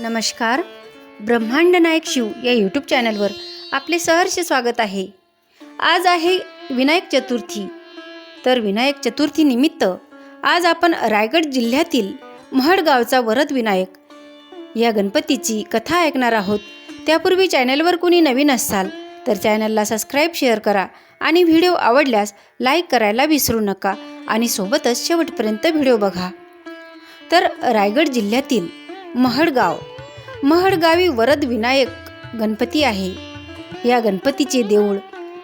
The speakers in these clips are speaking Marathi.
नमस्कार. ब्रह्मांड नायक शिव या यूट्यूब चॅनलवर आपले सहर्ष स्वागत आहे. आज आहे विनायक चतुर्थी. तर विनायक चतुर्थी निमित्त आज आपण रायगड जिल्ह्यातील महड गावचा वरद विनायक या गणपतीची कथा ऐकणार आहोत. त्यापूर्वी चॅनलवर कुणी नवीन असाल तर चॅनलला सबस्क्राईब शेअर करा आणि व्हिडिओ आवडल्यास लाईक करायला विसरू नका आणि सोबतच शेवटपर्यंत व्हिडिओ बघा. तर रायगड जिल्ह्यातील महडगाव. महडगावी वरद विनायक गणपती आहे. या गणपतीचे देऊळ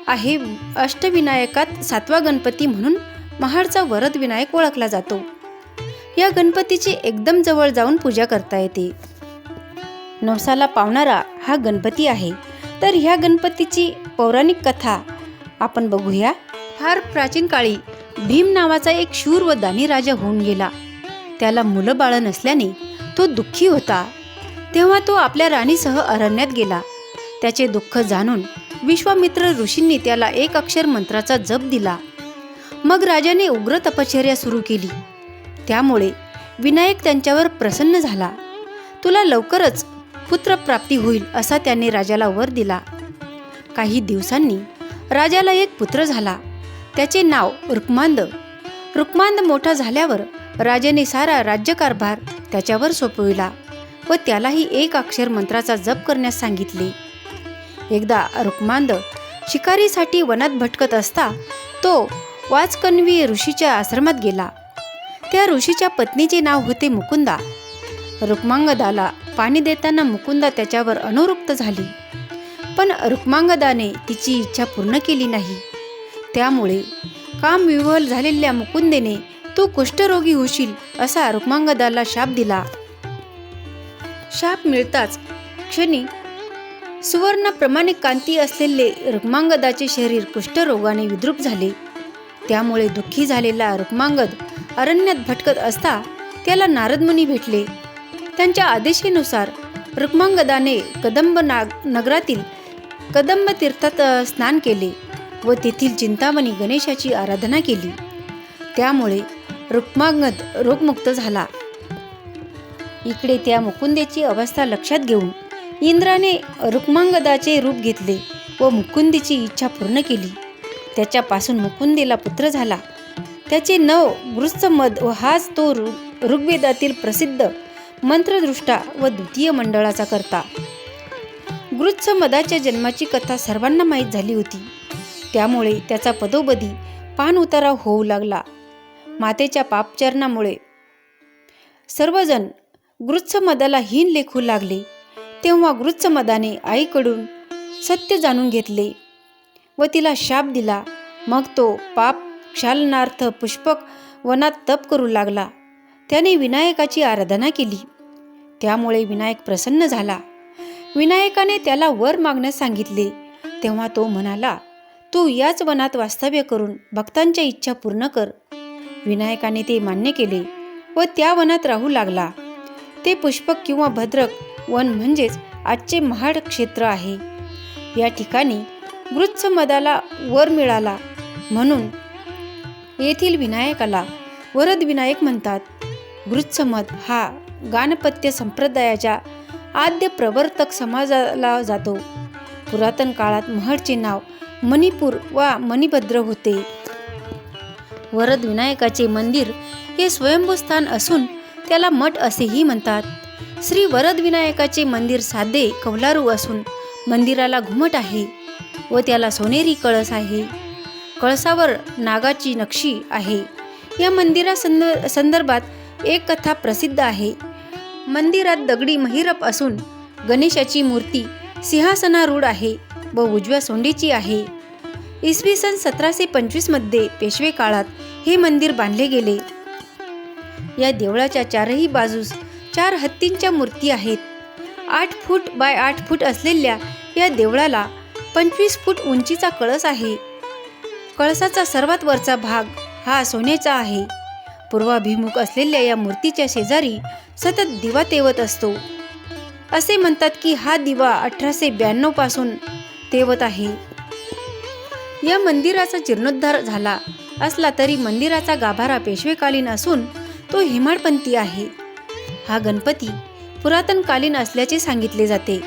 आहे. अष्टविनायकात सातवा गणपती म्हणून महाडचा वरद विनायक ओळखला जातो. या गणपतीची एकदम जवळ जाऊन पूजा करता येते. नवसाला पावणारा हा गणपती आहे. तर ह्या गणपतीची पौराणिक कथा आपण बघूया. फार प्राचीन काळी भीम नावाचा एक शूर व दानी राजा होऊन गेला. त्याला मुलं बाळं नसल्याने तो दुःखी होता. तेव्हा तो आपल्या राणीसह अरण्यात गेला. त्याचे दुःख जाणून विश्वामित्र ऋषींनी त्याला एक अक्षर मंत्राचा जप दिला. मग राजाने उग्र तपश्चर्या सुरू केली. त्यामुळे विनायक त्यांच्यावर प्रसन्न झाला. तुला लवकरच पुत्रप्राप्ती होईल असा त्याने राजाला वर दिला. काही दिवसांनी राजाला एक पुत्र झाला. त्याचे नाव रुक्मांद. रुक्मांद मोठा झाल्यावर राजाने सारा राज्यकारभार त्याच्यावर सोपविला व त्यालाही एक अक्षर मंत्राचा जप करण्यास सांगितले. एकदा रुक्मांद शिकारीसाठी वनात भटकत असता तो वाचकन्वी ऋषीच्या आश्रमात गेला. त्या ऋषीच्या पत्नीचे नाव होते मुकुंदा. रुक्मांगदाला पाणी देताना मुकुंदा त्याच्यावर अनुरुक्त झाली. पण रुक्मांगदाने तिची इच्छा पूर्ण केली नाही. त्यामुळे काम विवल झालेल्या मुकुंदेने तू कुष्ठरोगी होशील असा रुक्मांगदाला शाप दिला. शाप मिळताच क्षणी सुवर्णाप्रमाणे कांती असलेले रुक्मांगदाचे शरीर कुष्ठरोगाने विद्रूप झाले. त्यामुळे दुःखी झालेला रुक्मांगद अरण्यात भटकत असता त्याला नारदमुनी भेटले. त्यांच्या आदेशानुसार रुक्मांगदाने कदंब नाग नगरातील कदंब तीर्थात स्नान केले व तेथील चिंतामणी गणेशाची आराधना केली. त्यामुळे रुक्मांगद रोगमुक्त झाला. इकडे त्या मुकुंदेची अवस्था लक्षात घेऊन इंद्राने रुक्मांगदाचे रूप घेतले व मुकुंदीची इच्छा पूर्ण केली. त्याच्यापासून मुकुंदेला पुत्र झाला. त्याचे नव गृत्समद व हाच तो ऋ- ऋग्वेदातील प्रसिद्ध मंत्रदृष्टा व द्वितीय मंडळाचा करता. गृत्समदाच्या जन्माची कथा सर्वांना माहीत झाली होती. त्यामुळे त्याचा पदोपदी पान उतारा होऊ लागला. मातेच्या पापचरणामुळे. सर्वजण गृत्समदाला हीन लेखू लागले. तेव्हा गृत्समदाने आईकडून सत्य जाणून घेतले व तिला शाप दिला. मग तो पाप क्षालनार्थ पुष्पक वनात तप करू लागला. त्याने विनायकाची आराधना केली. त्यामुळे विनायक प्रसन्न झाला. विनायकाने त्याला वर मागण्यास सांगितले. तेव्हा तो म्हणाला तू याच वनात वास्तव्य करून भक्तांच्या इच्छा पूर्ण कर. विनायकाने ते मान्य केले व त्या वनात राहू लागला. ते पुष्पक किंवा भद्रक वन म्हणजेच आजचे महाड क्षेत्र आहे. या ठिकाणी गृत्समदाला वर मिळाला म्हणून येथील विनायकाला वरद विनायक म्हणतात. गृत्समद हा गाणपत्य संप्रदायाच्या आद्य प्रवर्तक समाजाला जातो. पुरातन काळात महडचे नाव मणिपूर वा मणिभद्र होते. वरद विनायकाचे मंदिर हे स्वयंभू स्थान असून त्याला मठ असेही म्हणतात. श्री वरद विनायकाचे मंदिर साधे कौलारू असून मंदिराला घुमट आहे व त्याला सोनेरी कळस आहे. कळसावर नागाची नक्षी आहे. या मंदिरा संद संदर्भात एक कथा प्रसिद्ध आहे. मंदिरात दगडी महिरप असून गणेशाची मूर्ती सिंहासनारूढ आहे व उजव्या सोंडीची आहे. इसवी सन सतराशे पंचवीसमध्ये पेशवे काळात हे मंदिर बांधले गेले. या देवळाच्या चारही बाजूस चार हत्तींच्या मूर्ती आहेत. आठ फूट बाय आठ फूट असलेल्या या देवळाला पंचवीस फूट उंचीचा कळस आहे. कळसाचा सर्वात वरचा भाग हा सोन्याचा आहे. पूर्वाभिमुख असलेल्या या मूर्तीच्या शेजारी सतत दिवा तेवत असतो. असे म्हणतात की हा दिवा अठराशे ब्याण्णवपासून तेवत आहे. या मंदिराचा जीर्णोद्धार झाला असला तरी मंदिराचा गाभारा पेशवेकालीन असून तो हेमाडपंथी आहे. हा गणपती पुरातनकालीन असल्याचे सांगितले जाते.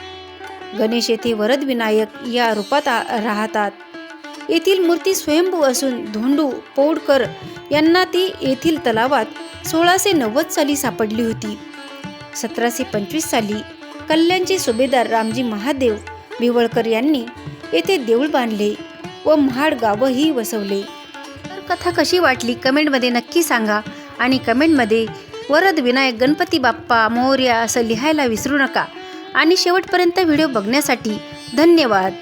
गणेश येथे वरद विनायक या रूपात राहतात. येथील मूर्ती स्वयंभू असून धोंडू पौडकर यांना ती येथील तलावात सोळाशे नव्वद साली सापडली होती. सतराशे पंचवीस साली कल्याणचे सुभेदार रामजी महादेव भिवळकर यांनी येथे देऊळ बांधले. व महाड गावही वसवले. तर कथा कशी वाटली कमेंटमध्ये नक्की सांगा आणि कमेंटमध्ये वरद विनायक गणपती बाप्पा मोर्या असं लिहायला विसरू नका. आणि शेवटपर्यंत व्हिडिओ बघण्यासाठी धन्यवाद.